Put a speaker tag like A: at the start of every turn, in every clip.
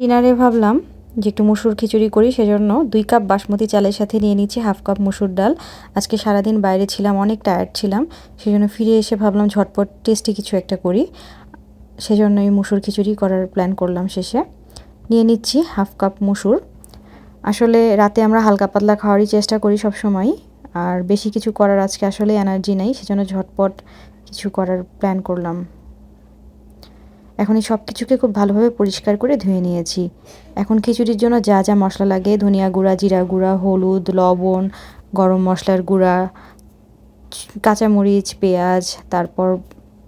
A: ডিনারে ভাবলাম যে একটু মুসুর খিচুড়ি করি, সেজন্য দুই কাপ বাসমতি চালের সাথে নিয়ে নিচ্ছি হাফ কাপ মুসুর ডাল। আজকে সারাদিন বাইরে ছিলাম, অনেক টায়ার্ড ছিলাম, সেজন্য ফিরে এসে ভাবলাম ঝটপট টেস্টি কিছু একটা করি। সেজন্য এই মুসুর খিচুড়ি করার প্ল্যান করলাম শেষে। নিয়ে নিচ্ছি হাফ কাপ মুসুর। আসলে রাতে আমরা হালকা পাতলা খাওয়ারই চেষ্টা করি সব সময় আর বেশি কিছু করার আজকে আসলে এনার্জি নেই, সেজন্য ঝটপট কিছু করার প্ল্যান করলাম। এখন এই সব কিছুকে খুব ভালোভাবে পরিষ্কার করে ধুয়ে নিয়েছি। এখন খিচুড়ির জন্য যা যা মশলা লাগে, ধনিয়া গুঁড়া, জিরা গুঁড়া, হলুদ, লবণ, গরম মশলার গুঁড়া, কাঁচামরিচ, পেঁয়াজ, তারপর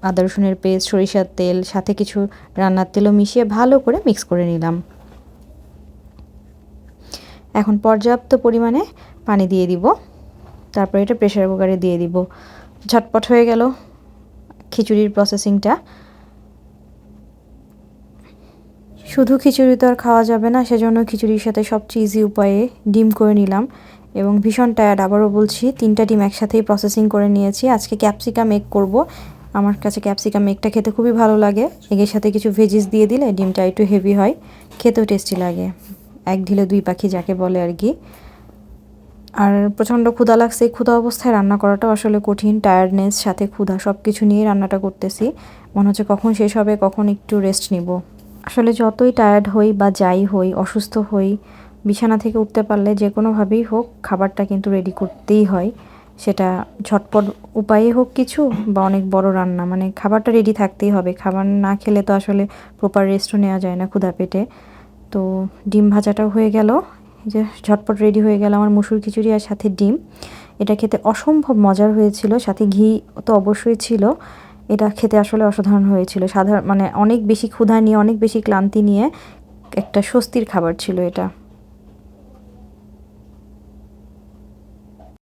A: আদা রসুনের পেস্ট, সরিষার তেল, সাথে কিছু রান্নার তেলও মিশিয়ে ভালো করে মিক্স করে নিলাম। এখন পর্যাপ্ত পরিমাণে পানি দিয়ে দিব। তারপর এটা প্রেশার কুকারে দিয়ে দিব। ঝটপট হয়ে গেল খিচুড়ির প্রসেসিংটা শুধু খিচুড়ি তো আর খাওয়া যাবে না, সেজন্য খিচুড়ির সাথে সবচেয়ে ইজি উপায়ে ডিম করে নিলাম এবং ভীষণ টায়ার্ড আবারও বলছি, তিনটা ডিম একসাথেই প্রসেসিং করে নিয়েছি। আজকে ক্যাপসিকাম এগ করব। আমার কাছে ক্যাপসিকাম এগটা খেতে খুবই ভালো লাগে। এগের সাথে কিছু ভেজিস দিয়ে দিলে ডিমটা একটু হেভি হয়। খেতেও টেস্টি লাগে। এক ঢিলে দুই পাখি যাকে বলে আর কি। আর প্রচণ্ড ক্ষুধা লাগছে এই ক্ষুধা অবস্থায়। রান্না করাটা আসলে কঠিন টায়ার্ডনেস সাথে ক্ষুধা সব কিছু নিয়ে রান্নাটা করতেছি। মনে হচ্ছে কখন শেষ হবে, কখন একটু রেস্ট নিব। আসলে যতই টায়ার্ড হই বা যাই হই, অসুস্থ হই, বিছানা থেকে উঠতে পারলে যে কোনোভাবেই হোক খাবারটা কিন্তু রেডি করতেই হয়। সেটা ঝটপট উপায়ে হোক কিছু বা অনেক বড় রান্না মানে খাবারটা রেডি থাকতেই হবে। খাবার না খেলে তো আসলে প্রপার রেস্টও নেওয়া যায় না ক্ষুধা পেটে। তো ডিম ভাজাটাও হয়ে গেল। যে ঝটপট রেডি হয়ে গেল আমার মুসুর খিচুড়ি আর সাথে ডিম। এটা খেতে অসম্ভব মজার হয়েছিল, সাথে ঘি তো অবশ্যই ছিল। এটা খেতে আসলে অসাধারণ হয়েছিল। সাধারণ মানে অনেক বেশি ক্ষুধা নিয়ে, অনেক বেশি ক্লান্তি নিয়ে একটা স্বস্তির খাবার ছিল এটা।